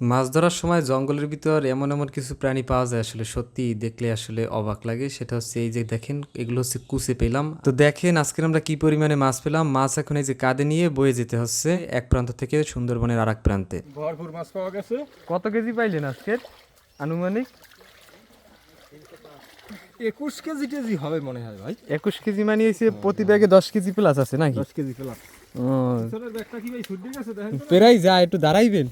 মাছ ধরার সময় জঙ্গলের ভিতর এমন এমন কিছু প্রাণী পাওয়া যায় আসলে সত্যি দেখলে আসলে অবাক লাগে। সেটা হচ্ছে এই যে দেখেন এগুলো হচ্ছে কুচে পেলাম। তো দেখেন আজকে আমরা কি পরিমাণে মাছ পেলাম? মাছ এখন এই যে কাঁধে নিয়ে বয়ে যেতে হচ্ছে এক প্রান্ত থেকে সুন্দরবনের আর এক প্রান্তে। ভরপুর মাছ পাওয়া গেছে। কত কেজি পাইলেন আজকে আনুমানিক? একুশ কেজি টেজি হবে মনে হয় ভাই। একুশ কেজি মানে প্রতি ব্যাগে দশ কেজি প্লাস আছে নাকি? দশ কেজি পেলাম প্রায় যায় একটু দাঁড়াইবেন।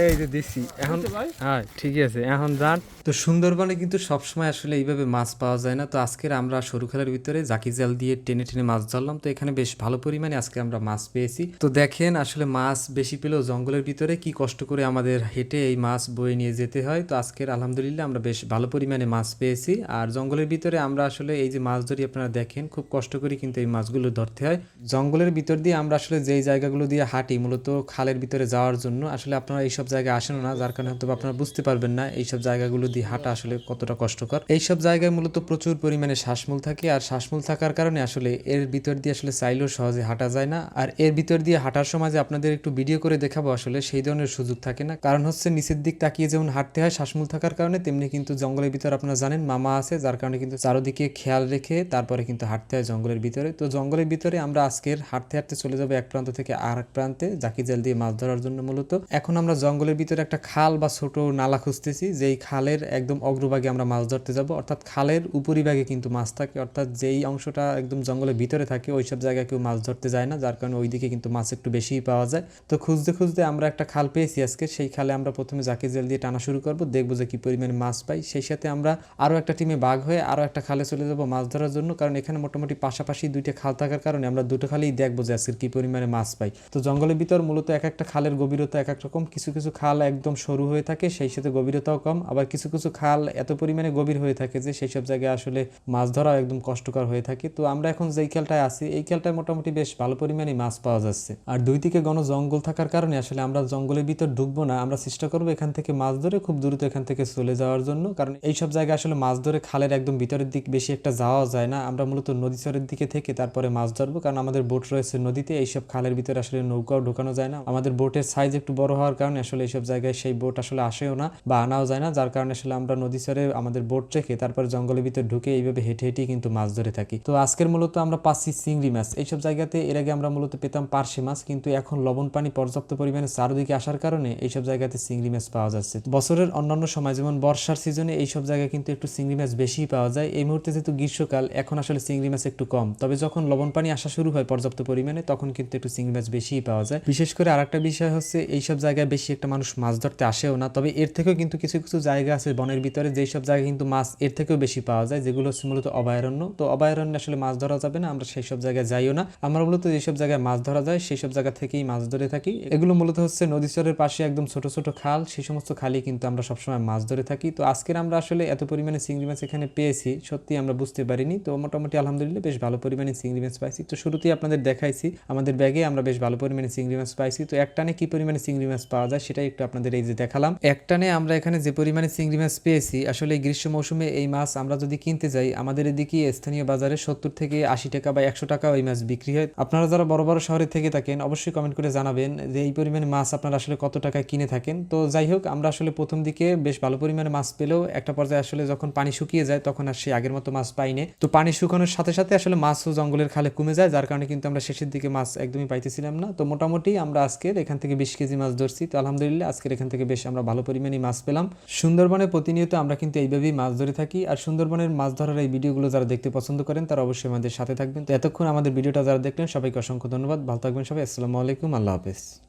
এই যে দিচ্ছি। এখন হ্যাঁ ঠিকই আছে। এখন যান। তো সুন্দরবনে কিন্তু সবসময় আসলে এইভাবে মাছ পাওয়া যায় না। তো আজকের আমরা সরু খেলার ভিতরে জাকি জাল দিয়ে টেনে টেনে মাছ ধরলাম। তো এখানে বেশ ভালো পরিমাণে আজকে আমরা মাছ পেয়েছি। তো দেখেন আসলে মাছ বেশি পেলেও জঙ্গলের ভিতরে কি কষ্ট করে আমাদের হেঁটে এই মাছ বয়ে নিয়ে যেতে হয়। তো আজকের আলহামদুলিল্লাহ আমরা বেশ ভালো পরিমাণে মাছ পেয়েছি। আর জঙ্গলের ভিতরে আমরা আসলে এই যে মাছ ধরি আপনারা দেখেন খুব কষ্ট করে কিন্তু এই মাছগুলো ধরতে হয়। জঙ্গলের ভিতর দিয়ে আমরা আসলে যেই জায়গাগুলো দিয়ে হাঁটি, মূলত খালের ভিতরে যাওয়ার জন্য, আসলে আপনারা এইসব জায়গায় আসেন না, যার কারণে হয়তো আপনারা বুঝতে পারবেন না এইসব জায়গাগুলো দিয়ে হাঁটা আসলে কতটা কষ্টকর। এইসব জায়গায় মূলত প্রচুর পরিমাণে শ্বাসমূল থাকে, আর শ্বাসমূল থাকার কারণে আসলে এর ভিতর দিয়ে আসলে চাইলেও সহজে হাঁটা যায় না। আর এর ভিতর দিয়ে হাঁটার সময় যে আপনাদের একটু ভিডিও করে দেখাবো, আসলে সেই ধরনের সুযোগ থাকে না। কারণ হচ্ছে নিচের দিক তাকিয়ে যেমন হাঁটতে হয় শ্বাসমূল থাকার কারণে, তেমনি কিন্তু জঙ্গলের ভিতর আপনারা জানেন মামা আছে, যার কারণে কিন্তু চারোদিকে খেয়াল রেখে তারপরে কিন্তু হাঁটতে হয় জঙ্গলের ভিতরে। তো জঙ্গলের ভিতরে আমরা আজকের হাঁটতে হাঁটতে চলে যাব এক প্রান্ত থেকে আর এক প্রান্তে। জাকি জাল দিয়ে মাছ ধরার জন্য মূলত। এখন আমরা জঙ্গলের ভিতরে একটা খাল বা ছোট নালা খুঁজতেছি, যেই খালের একদম অগ্রভাগে আমরা মাছ ধরতে যাব। অর্থাৎ খালের উপরিভাগে কিন্তু মাছ থাকে, অর্থাৎ যেই অংশটা একদম জঙ্গলের ভিতরে থাকে, ওইসব জায়গায় কেউ মাছ ধরতে যায় না, যার কারণে ওইদিকে কিন্তু মাছ একটু বেশিই পাওয়া যায়। তো খুঁজতে খুঁজতে আমরা একটা খাল পেয়েছি আজকে, সেই খালে আমরা প্রথমে জাকি জাল দিয়ে টানা শুরু করব, দেখব যে কি পরিমাণে মাছ পাই। সেই সাথে আমরা আরও একটা টিমে বাঘ হয়ে আরও একটা খালে চলে যাব মাছ ধরার জন্য, কারণ এখানে মোটামুটি পাশাপাশি দুইটা খাল থাকার কারণে আমরা দুটো খালেই দেখব যে আজকের কি পরিমাণে মাছ পাই। তো জঙ্গলের ভিতর মূলত এক একটা খালের গভীরতা এক এক রকম। কিছু কিছু খাল একদম সরু হয়ে থাকে, সেই সাথে গভীরতাও কম। আবার কিছু কিছু খাল এত পরিমাণে গভীর হয়ে থাকে যে সেই সব জায়গায় আসলে মাছ ধরাও একদম কষ্টকর হয়ে থাকে। তো আমরা এখন যেই খেলটায় আছি, এই খেলটায় মোটামুটি বেশ ভালো পরিমাণে মাছ পাওয়া যাচ্ছে। আর দুই দিকে ঘন জঙ্গল থাকার কারণে আসলে আমরা জঙ্গলের ভিতর ঢুকবো না। আমরা চেষ্টা করব এখান থেকে মাছ ধরে খুব দ্রুত এখান থেকে চলে যাওয়ার জন্য। কারণ এই সব জায়গায় আসলে মাছ ধরে খালের একদম ভিতরের দিক বেশি একটা যাওয়া যায় না। আমরা মূলত নদী চরের দিকে থেকে তারপরে মাছ ধরবো। কারণ আমাদের বোট রয়েছে নদীতে, এইসব খালের ভিতরে আসলে নৌকাও ঢোকানো যায় না। আমাদের বোটের সাইজ একটু বড় হওয়ার কারণে আসলে এইসব জায়গায় সেই বোট আসলে আসেও না বা আনাও যায় না। যার কারণে আসলে আমরা নদী চরে আমাদের বোট রেখে তারপর জঙ্গলের ভিতরে ঢুকে এইভাবে হেঁটে হেঁটেই কিন্তু মাছ ধরে থাকি। তো আজকের মূলত আমরা পাচ্ছি চিংড়ি মাছ। এইসব জায়গাতে এর আগে আমরা মূলত পেতাম পার্শে মাছ, কিন্তু এখন লবণ পানি পর্যাপ্ত পরিমাণে চারদিকে আসার কারণে এইসব জায়গাতে চিংড়ি মাছ পাওয়া যাচ্ছে। বছরের অন্যান্য সময় যেমন বর্ষার সিজনে এইসব জায়গায় কিন্তু একটু চিংড়ি মাছ বেশি পাওয়া যায়। এই মুহূর্তে যেহেতু গ্রীষ্মকাল, এখন আসলে চিংড়ি মাছ একটু কম। তবে যখন লবণ পানি আসা শুরু হয় পর্যাপ্ত পরিমাণে, তখন কিন্তু একটু চিংড়ি মাছ বেশিই পাওয়া যায়। বিশেষ করে আরেকটা বিষয় হচ্ছে, এইসব জায়গায় বেশি একটা মানুষ মাছ ধরতে আসেও না। তবে এর থেকেও কিন্তু কিছু কিছু জায়গা আছে বনের ভিতরে যেই সব জায়গায় কিন্তু মাছ এর থেকেও বেশি পাওয়া যায়, যেগুলো হচ্ছে মূলত অভয়ারণ্য। তো অভয়ারণ্যে আসলে মাছ ধরা যাবে না, আমরা সেই সব জায়গায় যাইও না। আমরা মূলত যেসব জায়গায় মাছ ধরা যায় সেই সব জায়গা থেকেই মাছ ধরে থাকি। এগুলো মূলত হচ্ছে নদীচরের পাশে একদম ছোট ছোট খাল সেই সমস্ত খালি কিন্তু আমরা সবসময় মাছ ধরে থাকি। তো আজকের আমরা আসলে এত পরিমাণে চিংড়ি মাছ এখানে পেয়েছি সত্যি আমরা বুঝতে পারিনি। তো মোটামুটি আলহামদুলিল্লাহ, বেশ ভালো পরিমাণে চিংড়ি মাছ পাইছি। তো শুরুতেই আপনাদের দেখাইছি, আমাদের ব্যাগে আমরা বেশ ভালো পরিমাণে চিংড়ি মাছ পাইছি। তো একটানে কি পরিমাণে চিংড়ি মাছ পাওয়া যায় সেটাই একটু আপনাদের এই যে দেখালাম। একটানে আমরা এখানে যে পরিমাণে চিংড়ি মাছ পেয়েছি, আসলে এই গ্রীষ্ম মৌসুমে এই মাছ আমরা যদি কিনতে যাই, আমাদের এদিকে স্থানীয় বাজারে সত্তর থেকে আশি টাকা বা একশো টাকা ওই মাছ বিক্রি হয়। আপনারা যারা বড় বড় শহরে থেকে থাকেন, অবশ্যই কমেন্ট করে জানাবেন যে এই পরিমাণে মাছ আপনারা আসলে কত টাকায় কিনে থাকেন। তো যাই হোক, আমরা আসলে প্রথম দিকে বেশ ভালো পরিমাণে মাছ পেলেও একটা পর্যায়ে আসলে যখন পানি শুকিয়ে যায়, তখন আর সেই আগের মতো মাছ পাইনে তো পানি শুকানোর সাথে সাথে আসলে মাছও জঙ্গলের খালে কমে যায়, যার কারণে কিন্তু আমরা শেষের দিকে মাছ একদমই পাইতেছিলাম না। তো মোটামুটি আমরা আজকের এখান থেকে বিশ কেজি মাছ ধরছি। তো আলহামদুলিল্লাহ আজকের এখান থেকে বেশ আমরা ভালো পরিমাণে মাছ পেলাম। সুন্দরবনে প্রতিনিয়ত আমরা কিন্তু এইভাবেই মাছ ধরে থাকি। আর সুন্দরবনের মাছ ধরার এই ভিডিওগুলো যারা দেখতে পছন্দ করেন, তারা অবশ্যই আমাদের সাথে থাকবেন। তো এতক্ষণ আমাদের ভিডিওটা যারা দেখলেন, সবাইকে অসংখ্য ধন্যবাদ। ভালো থাকবেন সবাই। আসসালামু আলাইকুম। আল্লাহ হাফেজ।